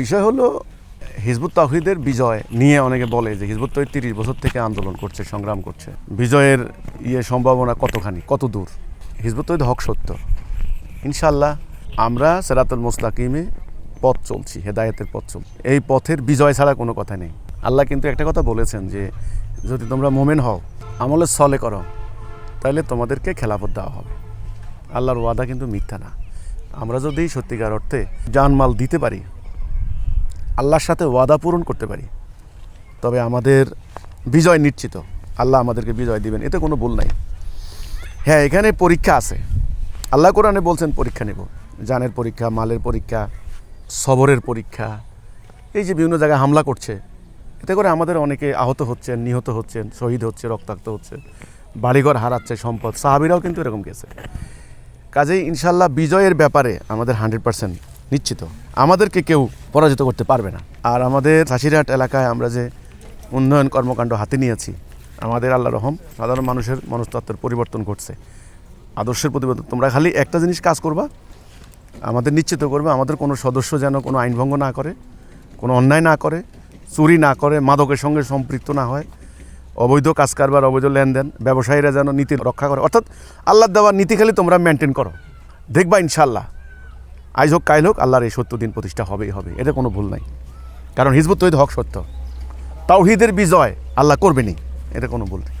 বিষয় হলো, হিজবুত তাহিদের বিজয় নিয়ে অনেকে বলে যে হিজবুত তহিদ তিরিশ বছর থেকে আন্দোলন করছে, সংগ্রাম করছে। বিজয়ের ইয়ে সম্ভাবনা কতখানি, কত দূর? হিজবুত তহিদ হক সত্য। ইনশাল্লাহ আমরা সেরাতুল মুস্তাকিমে পথ চলছি, হেদায়তের পথ চল এই পথের বিজয় ছাড়া কোনো কথা নেই। আল্লাহ কিন্তু একটা কথা বলেছেন যে, যদি তোমরা মোমেন হও আমলের সলে করো তাহলে তোমাদেরকে খেলাফত দেওয়া হবে। আল্লাহর ওয়াদা কিন্তু মিথ্যা না। আমরা যদি সত্যিকার অর্থে জানমাল দিতে পারি আল্লাহর সাথে ওয়াদা পূরণ করতে পারি। তবে আমাদের বিজয় নিশ্চিত। আল্লাহ আমাদেরকে বিজয় দিবেন, এতে কোনো ভুল নাই। হ্যাঁ এখানে পরীক্ষা আছে। আল্লাহ কোরআনে বলছেন, পরীক্ষা নেব। জানের পরীক্ষা, মালের পরীক্ষা, সবরের পরীক্ষা। এই যে বিভিন্ন জায়গায় হামলা করছে, এতে করে আমাদের অনেকে আহত হচ্ছেন, নিহত হচ্ছেন, শহীদ হচ্ছে, রক্তাক্ত হচ্ছে, বাড়িঘর হারাচ্ছে, সম্পদ। সাহাবিরাও কিন্তু এরকম গেছে। কাজেই ইনশাল্লাহ বিজয়ের ব্যাপারে আমাদের হান্ড্রেড পার্সেন্ট নিশ্চিত। আমাদেরকে কেউ পরাজিত করতে পারবে না। আর আমাদের সাশিরহাট এলাকায় আমরা যে উন্নয়ন কর্মকাণ্ড হাতে নিয়েছি, আমাদের আল্লাহ রহম, সাধারণ মানুষের মনস্তত্ত্বের পরিবর্তন ঘটছে। আদর্শের প্রতিবর্তন তোমরা খালি একটা জিনিস কাজ করবা, আমাদের নিশ্চিত করবে, আমাদের কোনো সদস্য যেন কোনো আইনভঙ্গ না করে, কোনো অন্যায় না করে, চুরি না করে, মাদকের সঙ্গে সম্পৃক্ত না হয়, অবৈধ কাজ কারবার, অবৈধ লেনদেন, ব্যবসায়ীরা যেন নীতি রক্ষা করে। অর্থাৎ আল্লাহ দেওয়ার নীতি খালি তোমরা মেনটেন করো। দেখবা ইনশাল্লাহ আজ হোক, কাইল হোক, আল্লাহর এই সত্য দিন প্রতিষ্ঠা হবেই হবে। এটা কোনো ভুল নাই। কারণ হিজবুত তৈরি হক সত্য। তাওহিদের বিজয় আল্লাহ করবেনি এটা কোনো ভুল নেই।